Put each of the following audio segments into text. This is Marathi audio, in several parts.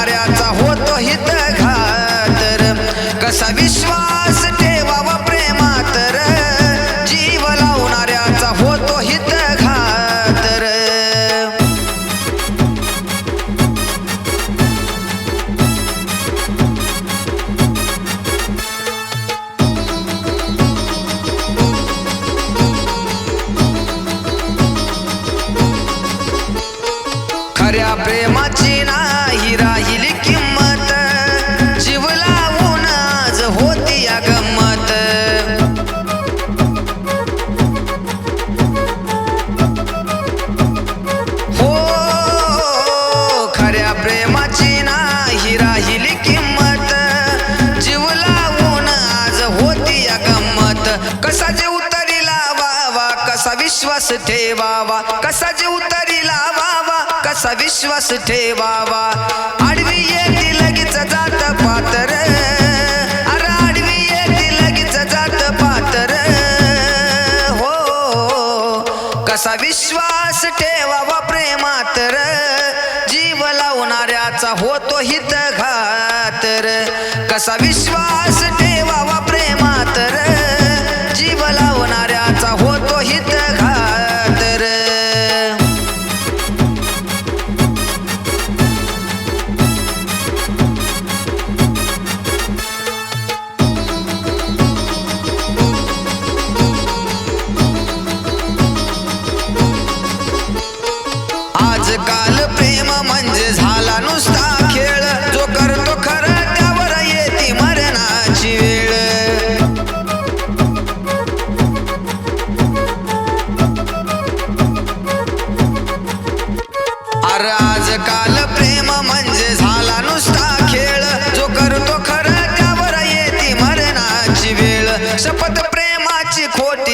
लावणाऱ्याचा होतो कसा जीव तरी लावावा कसा विश्वास ठेवावा कसा जीव तरी लावावा कसा विश्वास ठेवावा. आडवी येती लगेच जात पातर अरे आडवी येती लगेच जात पातर. हो कसा विश्वास ठेवावा प्रेमात जीव लावणाऱ्याचा होतो हित घातर. कसा विश्वास ठेवावा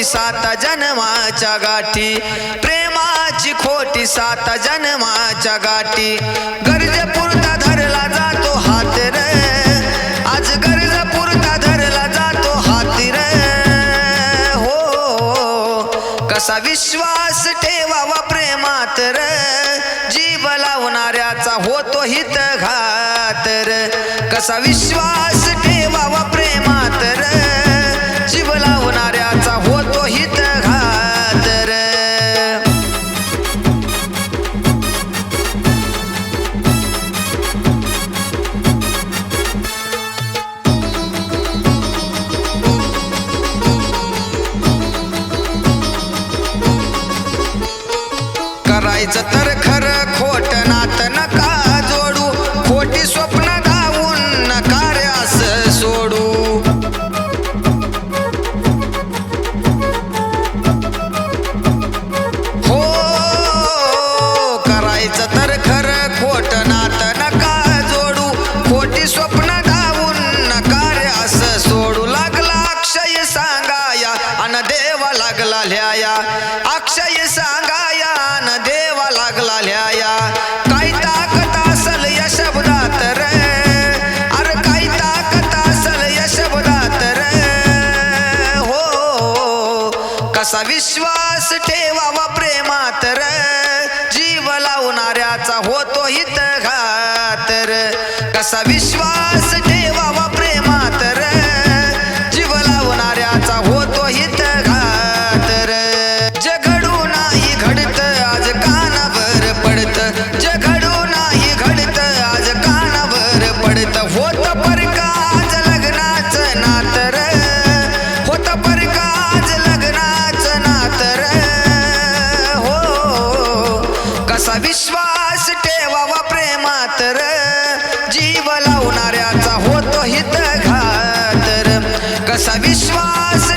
सात जन्माच्या गाठी. प्रेमाची खोटी सात जन्माच्या गाठी. गरजेपुरता धरला जातो हात रे. आज गरजेपुरता धरला जातो हाती रे. हो कसा विश्वास ठेवावा प्रेमात रे. जीव लावणाऱ्याचा होतो हित घातर कसा विश्वास लागला ल्याया अक्षय सांगाया न देवा लागला ल्याया काय ताकद असल या शब्दात रे. अरे काय ताकद असल या शब्दात रे. हो कसा विश्वास ठेवावा प्रेमात रे. जीव लावणाऱ्याचा होतो हित घातर कसा विश्वास विश्वास ठेवावा प्रेमात जीव लावणाऱ्याचा होतो हित घातर कसा विश्वास